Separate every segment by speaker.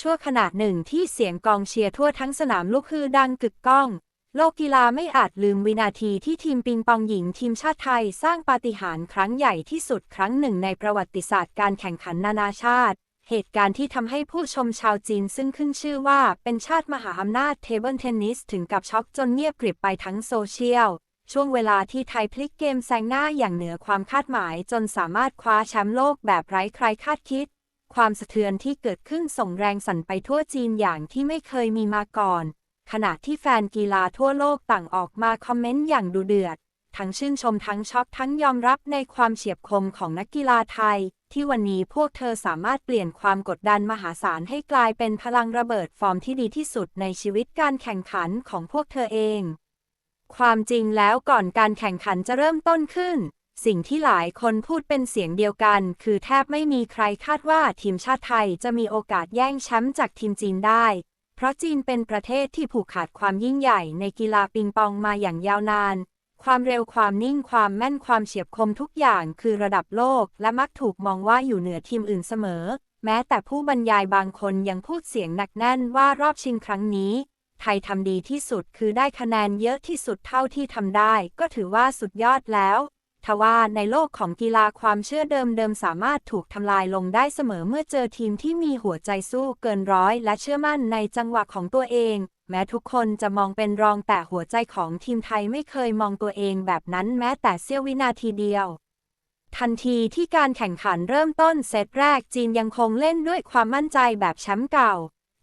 Speaker 1: ชั่วขณะหนึ่งที่เสียงกองเชียร์ทั่วทั้งสนามลูกฮือดังกึกก้อง โลกกีฬาไม่อาจลืมวินาทีที่ทีมปิงปองหญิงทีมชาติไทยสร้างปาฏิหาริย์ครั้งใหญ่ที่สุดครั้งหนึ่งในประวัติศาสตร์การแข่งขันนานาชาติ เหตุการณ์ที่ทำให้ผู้ชมชาวจีนซึ่งขึ้นชื่อว่าเป็นชาติมหาอำนาจเทเบิลเทนนิสถึงกับช็อกจนเงียบกริบไปทั้งโซเชียลช่วงเวลาที่ไทยพลิกเกมแซงหน้าอย่างเหนือความคาดหมายจนสามารถคว้าแชมป์โลกแบบไร้ใครคาดคิด ความสะเทือนที่เกิดขึ้นส่งแรงสั่นไปทั่วจีนอย่างที่ไม่เคยมีมาก่อน ขณะที่แฟนกีฬาทั่วโลกต่างออกมาคอมเมนต์อย่างดุเดือด ทั้งชื่นชมทั้งช็อกทั้งยอมรับในความเฉียบคมของนักกีฬาไทย ที่วันนี้พวกเธอสามารถเปลี่ยนความกดดันมหาศาลให้กลายเป็นพลังระเบิดฟอร์มที่ดีที่สุดในชีวิตการแข่งขันของพวกเธอเอง ความจริงแล้วก่อนการแข่งขันจะเริ่มต้นขึ้น สิ่งที่หลายคนพูดเป็นเสียงเดียวกัน คือแทบไม่มีใครคาดว่าทีมชาติไทยจะมีโอกาสแย่งแชมป์จากทีมจีนได้ เพราะจีนเป็นประเทศที่ผูกขาดความยิ่งใหญ่ในกีฬาปิงปองมาอย่างยาวนาน ความเร็วความนิ่งความแม่นความเฉียบคมทุกอย่างคือระดับโลก และมักถูกมองว่าอยู่เหนือทีมอื่นเสมอ แม้แต่ผู้บรรยายบางคนยังพูดเสียงหนักแน่นว่ารอบชิงครั้งนี้ ไทยทำดีที่สุดคือได้คะแนนเยอะที่สุดเท่าที่ทำได้ ก็ถือว่าสุดยอดแล้ว ทว่าในโลกของกีฬาความเชื่อเดิมๆสามารถถูกทำลายลงได้เสมอเมื่อเจอทีมที่มีหัวใจสู้เกินร้อย และเชื่อมั่นในจังหวะของตัวเอง แม้ทุกคนจะมองเป็นรองแต่หัวใจของทีมไทยไม่เคยมองตัวเองแบบนั้นแม้แต่เสี้ยววินาทีเดียวทันทีที่การแข่งขันเริ่มต้นเซตแรกจีนยังคงเล่นด้วยความมั่นใจแบบแชมป์เก่า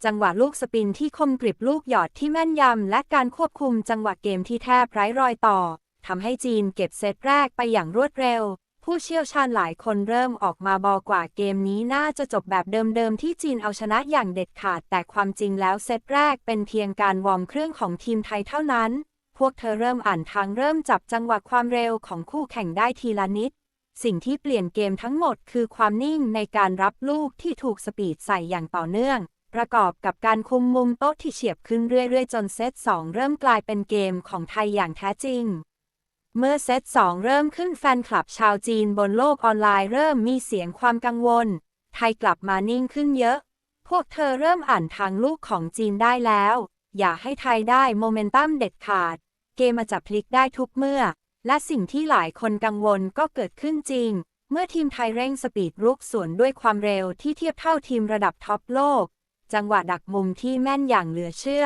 Speaker 1: จังหวะลูกสปินที่คมกริบลูกหยอดที่แม่นยำ และการควบคุมจังหวะเกมที่แทบไร้รอยต่อ ทำให้จีนเก็บเซตแรกไปอย่างรวดเร็ว ผู้เชี่ยวชาญหลายคนเริ่มออกมาบอกว่าเกมนี้น่าจะจบแบบเดิมๆ ที่จีนเอาชนะอย่างเด็ดขาด แต่ความจริงแล้วเซตแรกเป็นเพียงการวอร์มเครื่องของทีมไทยเท่านั้น พวกเธอเริ่มอ่านทางเริ่มจับจังหวะความเร็วของคู่แข่งได้ทีละนิด สิ่งที่เปลี่ยนเกมทั้งหมดคือความนิ่งในการรับลูกที่ถูกสปีดใส่อย่างต่อเนื่องประกอบกับการคุมมุมโต๊ะที่เฉียบขึ้นเรื่อย ๆ จนเซต2เริ่มกลายเป็นเกมของไทยอย่างแท้จริง เมื่อเซต2เริ่มขึ้นแฟนคลับชาวจีนบนโลกออนไลน์เริ่มมีเสียงความกังวล ไทยกลับมานิ่งขึ้นเยอะ พวกเธอเริ่มอ่านทางลูกของจีนได้แล้ว อย่าให้ไทยได้โมเมนตัมเด็ดขาด เกมมาจะพลิกได้ทุกเมื่อ และสิ่งที่หลายคนกังวลก็เกิดขึ้นจริง เมื่อทีมไทยเร่งสปีดรุกสวนด้วยความเร็วที่เทียบเท่าทีมระดับท็อปโลก จังหวะดักมุมที่แม่นอย่างเหลือเชื่อ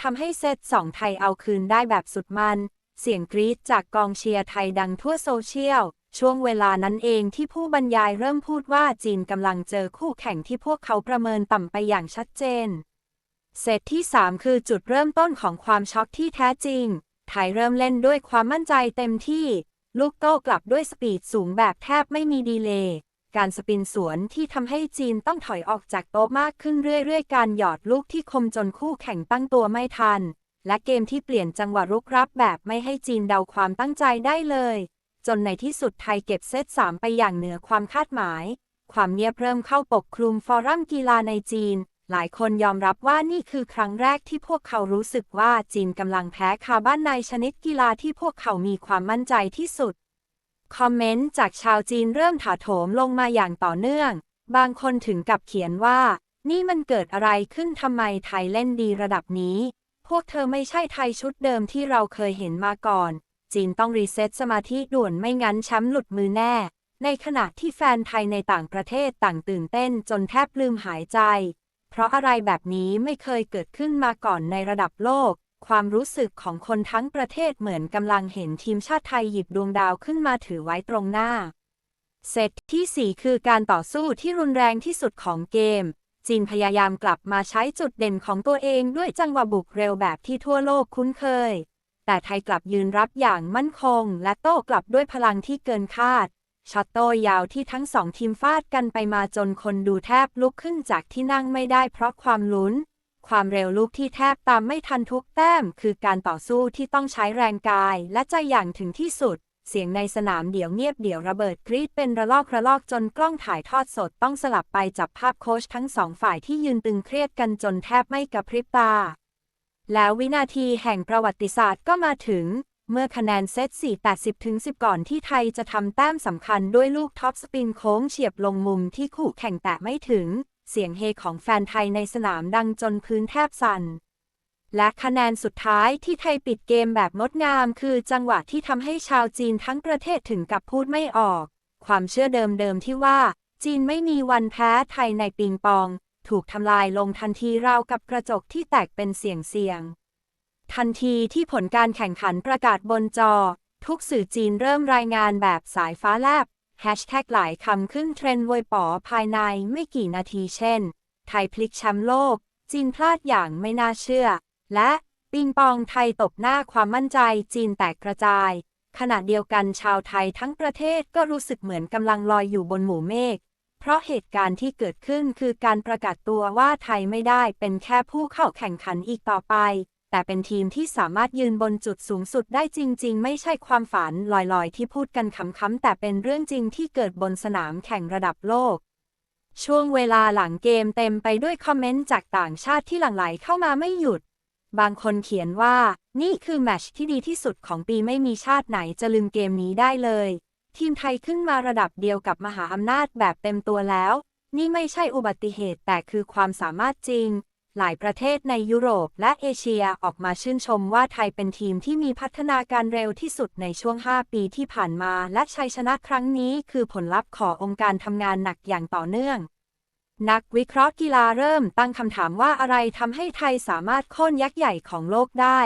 Speaker 1: ทำให้เซตสองไทยเอาคืนได้แบบสุดมัน เสียงกรี๊ดจากกองเชียร์ไทยดังทั่วโซเชียล ช่วงเวลานั้นเองที่ผู้บรรยายเริ่มพูดว่าจีนกำลังเจอคู่แข่งที่พวกเขาประเมินต่ำไปอย่างชัดเจน เซตที่ 3 คือจุดเริ่มต้นของความช็อกที่แท้จริง ไทยเริ่มเล่นด้วยความมั่นใจเต็มที่ ลูกโต้กลับด้วยสปีดสูงแบบแทบไม่มีดีเลย์การสปินสวนที่ทำให้จีนต้องถอยออกจากโต๊ะมากขึ้นเรื่อยๆ การหยอดลูกที่คมจนคู่แข่งตั้งตัวไม่ทัน และเกมที่เปลี่ยนจังหวะรุกรับแบบไม่ให้จีนเดาความตั้งใจได้เลย จนในที่สุดไทยเก็บเซต3ไปอย่างเหนือความคาดหมาย ความเงียบเริ่มเข้าปกคลุมฟอรัมกีฬาในจีน หลายคนยอมรับว่านี่คือครั้งแรกที่พวกเขารู้สึกว่าจีนกำลังแพ้คาบ้านในชนิดกีฬาที่พวกเขามีความมั่นใจที่สุด คอมเมนต์จากชาวจีนเริ่มถาโถมลงมาอย่างต่อเนื่อง บางคนถึงกับเขียนว่า นี่มันเกิดอะไรขึ้นทำไมไทยเล่นดีระดับนี้ พวกเธอไม่ใช่ไทยชุดเดิมที่เราเคยเห็นมาก่อน จีนต้องรีเซ็ตสมาธิด่วนไม่งั้นแชมป์หลุดมือแน่ ในขณะที่แฟนไทยในต่างประเทศต่างตื่นเต้นจนแทบลืมหายใจ เพราะอะไรแบบนี้ไม่เคยเกิดขึ้นมาก่อนในระดับโลก ความรู้สึกของคนทั้งประเทศเหมือนกำลังเห็นทีมชาติไทยหยิบดวงดาวขึ้นมาถือไว้ตรงหน้าเซตที่ 4 คือการต่อสู้ที่รุนแรงที่สุดของเกม จีนพยายามกลับมาใช้จุดเด่นของตัวเองด้วยจังหวะบุกเร็วแบบที่ทั่วโลกคุ้นเคย แต่ไทยกลับยืนรับอย่างมั่นคง และโต้กลับด้วยพลังที่เกินคาด ช็อตโต้ยาวที่ทั้งสองทีมฟาดกันไปมาจนคนดูแทบลุกขึ้นจากที่นั่งไม่ได้เพราะความลุ้น ความเร็วลูกที่แทบตามไม่ทันทุกแต้ม คือการต่อสู้ที่ต้องใช้แรงกายและใจอย่างถึงที่สุด เสียงในสนามเดี่ยวเงียบเดี่ยวระเบิดกรีดเป็นระลอกระลอกจนกล้องถ่ายทอดสดต้องสลับไปจับภาพโค้ชทั้งสองฝ่ายที่ยืนตึงเครียดกันจนแทบไม่กระพริบตา แล้ววินาทีแห่งประวัติศาสตร์ก็มาถึง เมื่อคะแนนเซต4 80ถึง10 ก่อนที่ไทยจะทำแต้มสำคัญด้วยลูกท็อปสปินโค้งเฉียบลงมุมที่คู่แข่งแตะไม่ถึง เสียงเฮของแฟนไทยในสนามดังจนพื้นแทบสั่น และคะแนนสุดท้ายที่ไทยปิดเกมแบบงดงาม คือจังหวะที่ทำให้ชาวจีนทั้งประเทศถึงกับพูดไม่ออก ความเชื่อเดิมๆที่ว่า จีนไม่มีวันแพ้ไทยในปิงปอง ถูกทำลายลงทันทีราวกับกระจกที่แตกเป็นเสียงเสียง ทันทีที่ผลการแข่งขันประกาศบนจอ ทุกสื่อจีนเริ่มรายงานแบบสายฟ้าแลบแฮชแท็กหลายคำขึ้นเทรนด์วยป๋อภายในไม่กี่นาทีเช่น ไทยพลิกแชมป์โลก จีนพลาดอย่างไม่น่าเชื่อ และปิงปองไทยตบหน้าความมั่นใจจีนแตกกระจาย ขณะเดียวกันชาวไทยทั้งประเทศก็รู้สึกเหมือนกำลังลอยอยู่บนหมู่เมฆ เพราะเหตุการณ์ที่เกิดขึ้นคือการประกาศตัวว่าไทยไม่ได้เป็นแค่ผู้เข้าแข่งขันอีกต่อไป แต่เป็นทีมที่สามารถยืนบนจุดสูงสุดได้จริง ๆ ไม่ใช่ความฝันลอยๆ ที่พูดกันขำๆแต่เป็นเรื่องจริงที่เกิดบนสนามแข่งระดับโลกช่วงเวลาหลังเกมเต็มไปด้วยคอมเมนต์จากต่างชาติที่หลั่งไหลเข้ามาไม่หยุด บางคนเขียนว่า นี่คือแมชที่ดีที่สุดของปีไม่มีชาติไหนจะลืมเกมนี้ได้เลย ทีมไทยขึ้นมาระดับเดียวกับมหาอำนาจแบบเต็มตัวแล้ว นี่ไม่ใช่อุบัติเหตุแต่คือความสามารถจริง หลายประเทศในยุโรปและเอเชียออกมาชื่นชมว่าไทยเป็นทีมที่มีพัฒนาการเร็วที่สุดในช่วง 5 ปีที่ผ่านมา และชัยชนะครั้งนี้คือผลลัพธ์ขององค์การทำงานหนักอย่างต่อเนื่อง นักวิเคราะห์กีฬาเริ่มตั้งคำถามว่าอะไรทำให้ไทยสามารถโค่นยักษ์ใหญ่ของโลกได้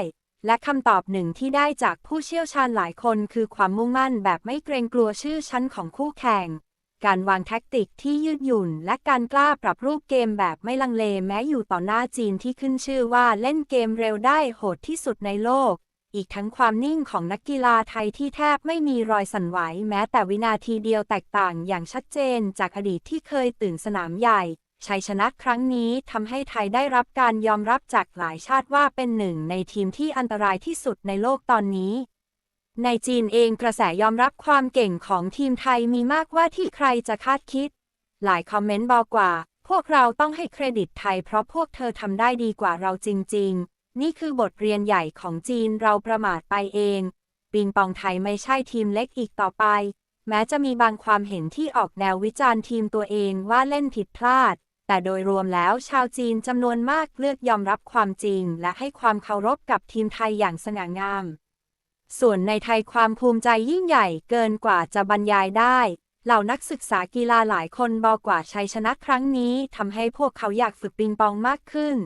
Speaker 1: และคำตอบหนึ่งที่ได้จากผู้เชี่ยวชาญหลายคนคือความมุ่งมั่นแบบไม่เกรงกลัวชื่อชั้นของคู่แข่ง การวางแท็กติกที่ยืดหยุ่น และการกล้าปรับรูปเกมแบบไม่ลังเลแม้อยู่ต่อหน้าจีนที่ขึ้นชื่อว่าเล่นเกมเร็วได้โหดที่สุดในโลก อีกทั้งความนิ่งของนักกีฬาไทยที่แทบไม่มีรอยสั่นไหวแม้แต่วินาทีเดียวแตกต่างอย่างชัดเจนจากอดีตที่เคยตื่นสนามใหญ่ ชัยชนะครั้งนี้ทำให้ไทยได้รับการยอมรับจากหลายชาติว่าเป็นหนึ่งในทีมที่อันตรายที่สุดในโลกตอนนี้ ในจีนเองกระแสยอมรับความเก่งของทีมไทยมีมากว่าที่ใครจะคาดคิด หลายคอมเมนต์บอกว่า พวกเราต้องให้เครดิตไทยเพราะพวกเธอทำได้ดีกว่าเราจริง ๆ นี่คือบทเรียนใหญ่ของจีนเราประมาทไปเอง ปิงปองไทยไม่ใช่ทีมเล็กอีกต่อไป แม้จะมีบางความเห็นที่ออกแนววิจารณ์ทีมตัวเองว่าเล่นผิดพลาด แต่โดยรวมแล้วชาวจีนจำนวนมากเลือกยอมรับความจริง และให้ความเคารพกับทีมไทยอย่างสง่างาม ส่วนในไทยความภูมิใจยิ่งใหญ่เกินกว่าจะบรรยายได้เหล่านักศึกษากีฬาหลายคนบอกว่าชัยชนะครั้งนี้ทำให้พวกเขาอยากฝึกปิงปองมากขึ้น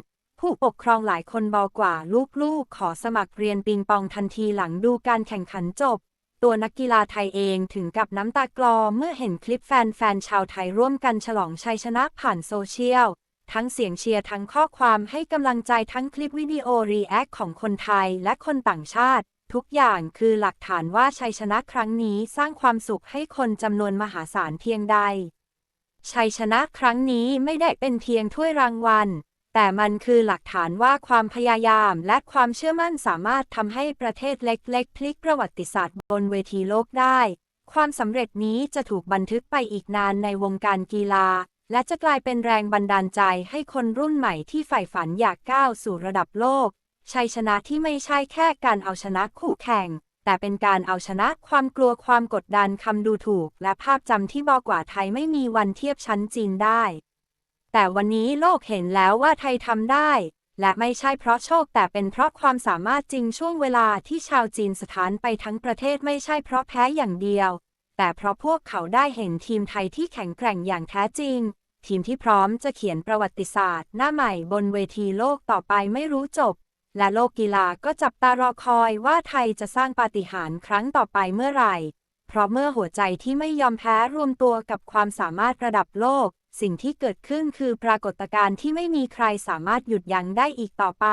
Speaker 1: ผู้ปกครองหลายคนบอกว่าลูกๆ ขอสมัครเรียนปิงปองทันทีหลังดูการแข่งขันจบ ตัวนักกีฬาไทยเองถึงกับน้ำตากลอเมื่อเห็นคลิปแฟนๆชาวไทยร่วมกันฉลองชัยชนะผ่านโซเชียล ทั้งเสียงเชียร์ทั้งข้อความให้กำลังใจทั้งคลิปวิดีโอรีแอคของคนไทยและคนต่างชาติ ทุกอย่างคือหลักฐานว่าชัยชนะครั้งนี้สร้างความสุขให้คนจำนวนมหาศาลเพียงใดชัยชนะครั้งนี้ไม่ได้เป็นเพียงถ้วยรางวัล แต่มันคือหลักฐานว่าความพยายามและความเชื่อมั่นสามารถทำให้ประเทศเล็กๆ พลิกประวัติศาสตร์บนเวทีโลกได้ ความสำเร็จนี้จะถูกบันทึกไปอีกนานในวงการกีฬา และจะกลายเป็นแรงบันดาลใจให้คนรุ่นใหม่ที่ใฝ่ฝันอยากก้าวสู่ระดับโลก ชัยชนะที่ไม่ใช่แค่การเอาชนะคู่แข่ง แต่เป็นการเอาชนะความกลัวความกดดันคำดูถูก และภาพจำที่บอกว่าไทยไม่มีวันเทียบชั้นจีนได้ แต่วันนี้โลกเห็นแล้วว่าไทยทำได้ และไม่ใช่เพราะโชคแต่เป็นเพราะความสามารถจริงช่วงเวลาที่ชาวจีนสถานไปทั้งประเทศไม่ใช่เพราะแพ้อย่างเดียว แต่เพราะพวกเขาได้เห็นทีมไทยที่แข็งแกร่งอย่างแท้จริง ทีมที่พร้อมจะเขียนประวัติศาสตร์ หน้าใหม่บนเวทีโลกต่อไปไม่รู้จบ และโลกกีฬาก็จับตารอคอยว่าไทยจะสร้างปาฏิหาริย์ครั้งต่อไปเมื่อไหร่ ราะเมื่อหัวใจที่ไม่ยอมแพ้รวมตัวกับความสามารถระดับโลก สิ่งที่เกิดขึ้นคือปรากฏการณ์ที่ไม่มีใครสามารถหยุดยั้งได้อีกต่อไป